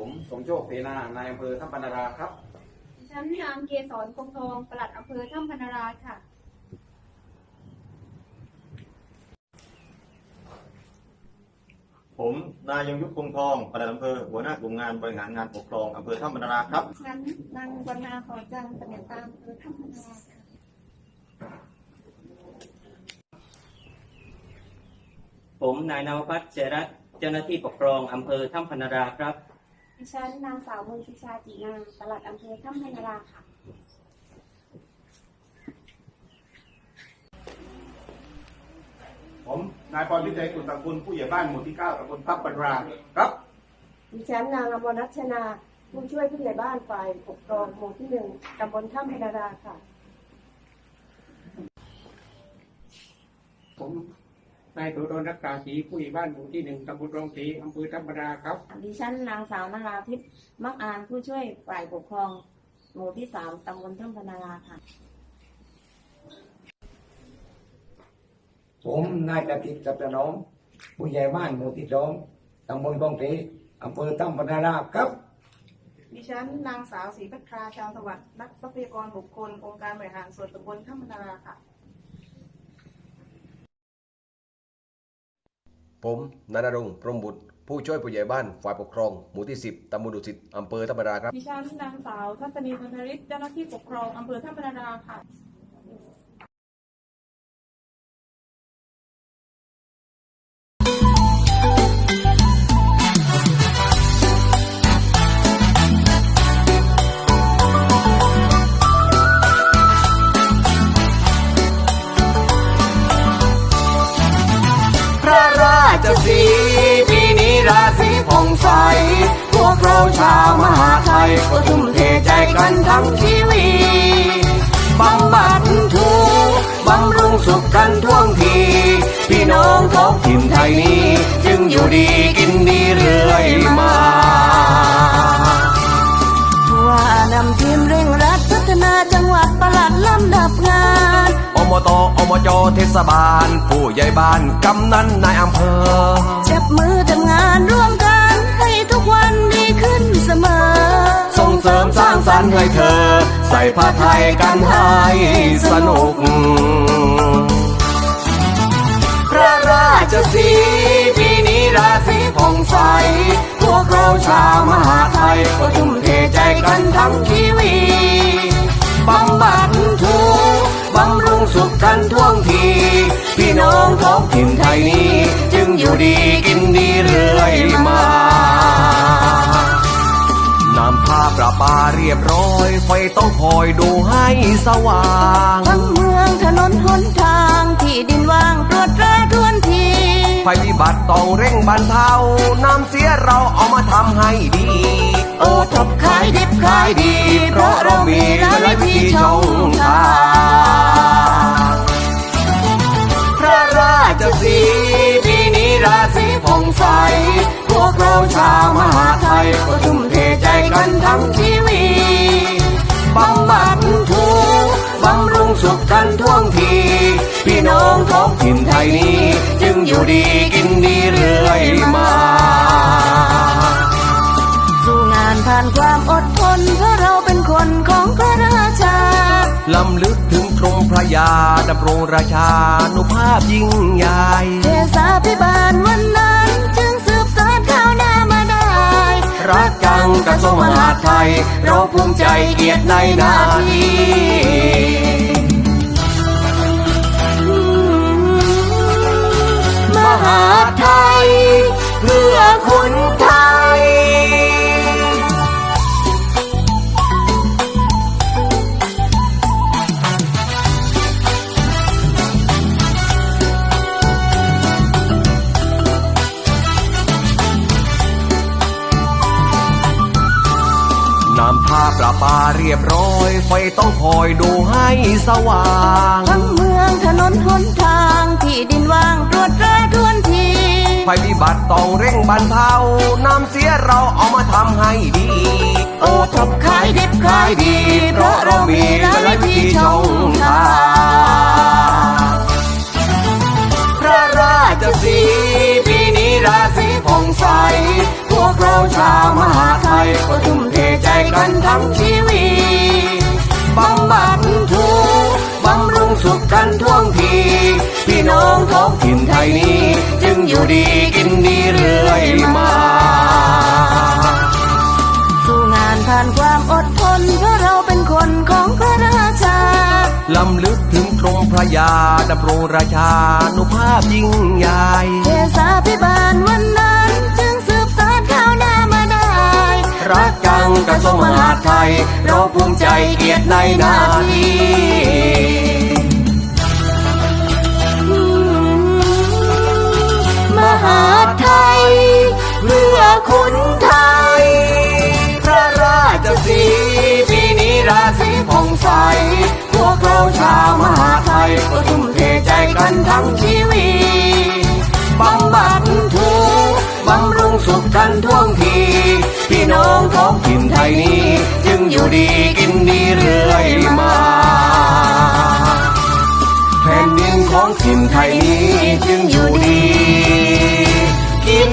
ผมสมโชคเสนานายอำเภอท่าปนาราครับ ดิฉันนางเกษรคงทองปลัดอำเภอถ้ำพนาราค่ะ ผมนายยงยุทธคงทองปลัดอำเภอหัวหน้ากลุ่มงานบริหารงานปกครองอำเภอท่ามันราครับฉันนางวรรณาขอจังตำแหน่งตามอำเภอถ้ำพนาราค่ะ ผมนายนวพัฒน์เจรัตน์เจ้าหน้าที่ปกครองอำเภอถ้ำพนาราครับ ดิฉันนางสาวมนทิชาจีงามปลัดอำเภอถ้ำพนาราค่ะ ผมนายพรพิจัยกุลตระกุลผู้ใหญ่บ้านหมู่ที่เก้าตำบลทับปนาราครับดิฉันนางอมรรัชนาผู้ช่วยผู้ใหญ่บ้านฝ่ายปกครองหมู่ที่หนึ่งตำบลถ้ำพนาราค่ะ ผม นายสุรนรักษาศรีผู้ใหญ่บ้านหมู่ที่หนึ่งตำบลรองศรีอำเภอธรรมดาครับ ดิฉันนางสาวนราทิพย์มักอานผู้ช่วยฝ่ายปกครอง หมู่ที่สามตำบลถ้ำพนาราค่ะ ผมนายประกิตสัตนอมผู้ใหญ่บ้านหมู่ที่สองตำบลรองศรีอำเภอถ้ำพนาราครับ ดิฉันนางสาวศรีพัทราชาวสวัสดิ์นักทรัพยากรบุคคลองค์การบริหารส่วนตำบลถ้ำพนาราค่ะ ผมนายนรงพรมบุตร ผู้ช่วยผู้ใหญ่บ้านฝ่ายปกครอง หมู่ที่ 10ตำบลดุสิตอำเภอธรรมดาครับ ดิฉันนางสาวทัศนีพันธริศเจ้าหน้าที่ปกครองอำเภอท่าพนาราค่ะ ระสีปีนี้ราศีผ่องใส พวกเราชาวมหาไทยก็ทุ่มเทใจกันทั้งชีวิตบำบัดทุกบำรุงสุขกันท่วงที พี่น้องท้องถิ่นไทยนี้ จึงอยู่ดีกินดีเรื่อยมาว่านำทีมเร่งรัดพัฒนาจังหวัดประหลัดลำดับงาน อบตอบจเทศบาล ผู้ใหญ่บ้านกำนันนายอำเภอ จับมือทำงานร่วมกัน ให้ทุกวันดีขึ้นเสมอ ส่งเสริมสร้างสรรค์ให้เธอ ใส่ผ้าไทยกันให้สนุก พระราชสีปีนี้ราศีผ่องใส พวกเราชาวมหาไทยก็ทุ่มเทใจกันทั้งชี กันท่วงที พี่น้องท้องถิ่นไทยนี้ จึงอยู่ดีกินดีเรื่อยมาน้ำท่าประปาเรียบร้อย ไฟต้องคอยดูให้สว่าง ทั้งเมืองถนนหนทางที่ดินว่างตรวจตราทวนทีภัยพิบัติต้องเร่งบรรเทา น้ำเสียเราเอามาทำให้ดี โอ้ทบขายดิบขายดี เพราะเรามีหลายวิธีช่องทาง ชาวมหาไทยก็ทุ่มเทใจกันทั้งชีวิตบำบัดทุกข์บำรุงสุขกันท่วงที พี่น้องท้องถิ่นไทยนี้ จึงอยู่ดีกินดีเรื่อยมาสู้งานผ่านความอดทนเพราะเราเป็นคนของพระราชาลำลึกถึงกรมพระยาดำรงราชานุภาพยิ่งใหญ่เทศาพิบาลวันนั้น กระทรวงมหาดไทย เราภูมิใจเกียรติในหนาทีมหาไทย เพื่อคุณไท ประปาเรียบร้อย ไฟต้องคอยดูให้สว่าง ทั้งเมืองถนนหนทางที่ดินว่างตรวจตราทวนทีภัยพิบัติต้องเร่งบรรเทาน้ำเสียเราเอามาทำให้ดี โอ้ทบขายดิบขายดี เพราะเรามีหลายวิธีช่องทางพระราชสีปีนี้ราศีผ่องใส กันทั้งชีวิตบำบัดทุกบำรุงสุขกันท่วงที พี่น้องท้องถิ่นไทยนี้ จึงอยู่ดีกินดีเรื่อยมา สู้งานผ่านความอดทนเพราะเราเป็นคนของพระราชาลำลึกถึงตรงพระยาดำรงราชานุภาพยิ่งใหญ่เทศาพิบาลวันนั้น รักจังกระทรวงมหาดไทย เราภูมิใจเกียรติในหน้าที่มหาไทยเพื่อคุณไทย พระราชสีปีนี้ราศีผ่องใส พวกเราชาวมหาไทยก็ทุ่มเทใจกันทั้งชีวิตบำบัดทุกข์บำรุงสุขกันท่วงที ไทยนี้ จึงอยู่ดีกินดีเรื่อยมาแผ่นดินของทิมไทยนี้จึงอยู่ดี กิน